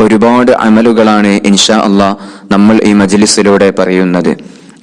ഒരുപാട് അമലുകളാണ് ഇൻഷാ അള്ളാഹ് നമ്മൾ ഈ മജ്ലിസിലൂടെ പറയുന്നത്.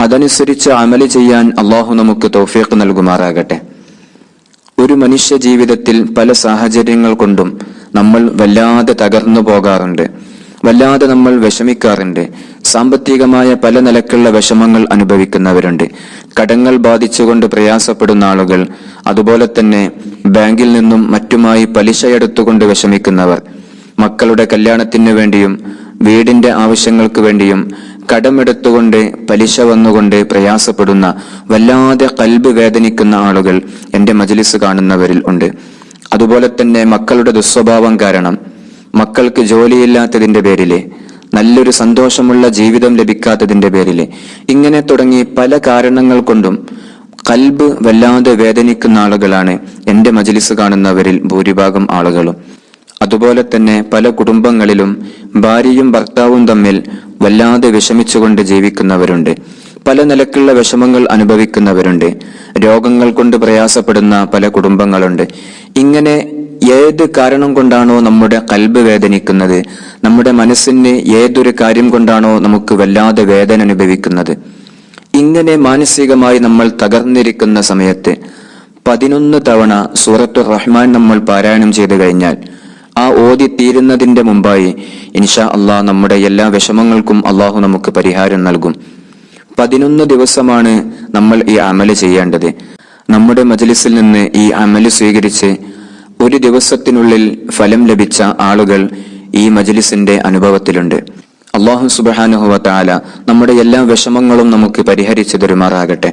അതനുസരിച്ച് അമൽ ചെയ്യാൻ അള്ളാഹു നമുക്ക് തൗഫീഖ് നൽകുമാറാകട്ടെ. ഒരു മനുഷ്യ ജീവിതത്തിൽ പല സാഹചര്യങ്ങൾ കൊണ്ടും നമ്മൾ വല്ലാതെ തകർന്നു പോകാറുണ്ട്. വല്ലാതെ നമ്മൾ വിഷമിക്കാറുണ്ട്. സാമ്പത്തികമായ പല നിലക്കുള്ള വിഷമങ്ങൾ അനുഭവിക്കുന്നവരുണ്ട്. കടങ്ങൾ ബാധിച്ചുകൊണ്ട് പ്രയാസപ്പെടുന്ന ആളുകൾ അതുപോലെ തന്നെ ബാങ്കിൽ നിന്നും മറ്റുമായി പലിശയെടുത്തുകൊണ്ട് വിഷമിക്കുന്നവർ മക്കളുടെ കല്യാണത്തിനു വേണ്ടിയും വീടിന്റെ ആവശ്യങ്ങൾക്ക് വേണ്ടിയും കടമെടുത്തുകൊണ്ട് പലിശ വന്നുകൊണ്ട് പ്രയാസപ്പെടുന്ന വല്ലാതെ കൽബ് വേദനിക്കുന്ന ആളുകൾ എന്റെ മജലിസ് കാണുന്നവരിൽ ഉണ്ട്. അതുപോലെ തന്നെ മക്കളുടെ ദുസ്വഭാവം കാരണം മക്കൾക്ക് ജോലിയില്ലാത്തതിന്റെ പേരിലെ നല്ലൊരു സന്തോഷമുള്ള ജീവിതം ലഭിക്കാത്തതിന്റെ പേരിലെ ഇങ്ങനെ തുടങ്ങി പല കാരണങ്ങൾ കൊണ്ടും കൽബ് വല്ലാതെ വേദനിക്കുന്ന ആളുകളാണ് എന്റെ മജലിസ് കാണുന്നവരിൽ ഭൂരിഭാഗം ആളുകളും. അതുപോലെ തന്നെ പല കുടുംബങ്ങളിലും ഭാര്യയും ഭർത്താവും തമ്മിൽ വല്ലാതെ വിഷമിച്ചുകൊണ്ട് ജീവിക്കുന്നവരുണ്ട്. പല നിലക്കുള്ള വിഷമങ്ങൾ അനുഭവിക്കുന്നവരുണ്ട്. രോഗങ്ങൾ കൊണ്ട് പ്രയാസപ്പെടുന്ന പല കുടുംബങ്ങളുണ്ട്. ഇങ്ങനെ ഏത് കാരണം കൊണ്ടാണോ നമ്മുടെ കൽബ് വേദനിക്കുന്നത്? നമ്മുടെ മനസ്സിന് ഏതൊരു കാര്യം കൊണ്ടാണോ നമുക്ക് വല്ലാതെ വേദന അനുഭവിക്കുന്നത്? ഇങ്ങനെ മാനസികമായി നമ്മൾ തകർന്നിരിക്കുന്ന സമയത്ത് പതിനൊന്ന് തവണ സൂറത്തു റഹ്മാൻ നമ്മൾ പാരായണം ചെയ്തു കഴിഞ്ഞാൽ ആ ഓതി തീരുന്നതിന്റെ മുമ്പായി ഇൻഷാ അള്ളാഹ് നമ്മുടെ എല്ലാ വിഷമങ്ങൾക്കും അള്ളാഹു നമുക്ക് പരിഹാരം നൽകും. പതിനൊന്ന് ദിവസമാണ് നമ്മൾ ഈ അമൽ ചെയ്യേണ്ടത്. നമ്മുടെ മജലിസിൽ നിന്ന് ഈ അമൽ സ്വീകരിച്ച് ഒരു ദിവസത്തിനുള്ളിൽ ഫലം ലഭിച്ച ആളുകൾ ഈ മജലിസിന്റെ അനുഭവത്തിലുണ്ട്. അള്ളാഹു സുബാനുഹുവ താല നമ്മുടെ എല്ലാ വിഷമങ്ങളും നമുക്ക് പരിഹരിച്ചു തരുമാറാകട്ടെ.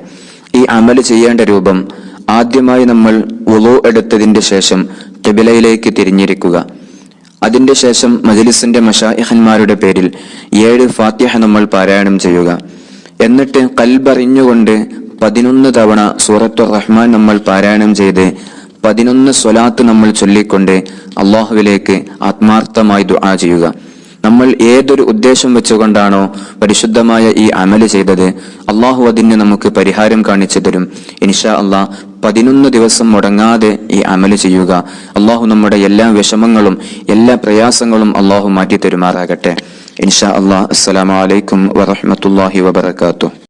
ഈ അമൽ ചെയ്യേണ്ട രൂപം ആദ്യമായി നമ്മൾ ഉളു എടുത്തതിന്റെ ശേഷം തെബിലയിലേക്ക് തിരിഞ്ഞിരിക്കുക. അതിന്റെ ശേഷം മജലിസിന്റെ മഷായിഹന്മാരുടെ പേരിൽ ഏഴ് ഫാത്തിഹ നമ്മൾ പാരായണം ചെയ്യുക. എന്നിട്ട് കൽബറിഞ്ഞുകൊണ്ട് പതിനൊന്ന് തവണ സൂറത്തു റഹ്മാൻ നമ്മൾ പാരായണം ചെയ്ത് പതിനൊന്ന് സ്വലാത്ത് നമ്മൾ ചൊല്ലിക്കൊണ്ട് അള്ളാഹുവിലേക്ക് ആത്മാർത്ഥമായി ദുആ ചെയ്യുക. നമ്മൾ ഏതൊരു ഉദ്ദേശം വെച്ചുകൊണ്ടാണോ പരിശുദ്ധമായ ഈ അമൽ ചെയ്തത് അള്ളാഹു അതിന് നമുക്ക് പരിഹാരം കാണിച്ചു തരും. ഇൻഷാ അള്ളാഹ് പതിനൊന്ന് ദിവസം മുടങ്ങാതെ ഈ അമൽ ചെയ്യുക. അള്ളാഹു നമ്മുടെ എല്ലാ വിഷമങ്ങളും എല്ലാ പ്രയാസങ്ങളും അള്ളാഹു മാറ്റി തരുമാറാകട്ടെ ഇൻഷാ അള്ളാഹ് അസ്സലാമലൈക്കും വറഹമത്തല്ലാഹി വബർക്കാത്തു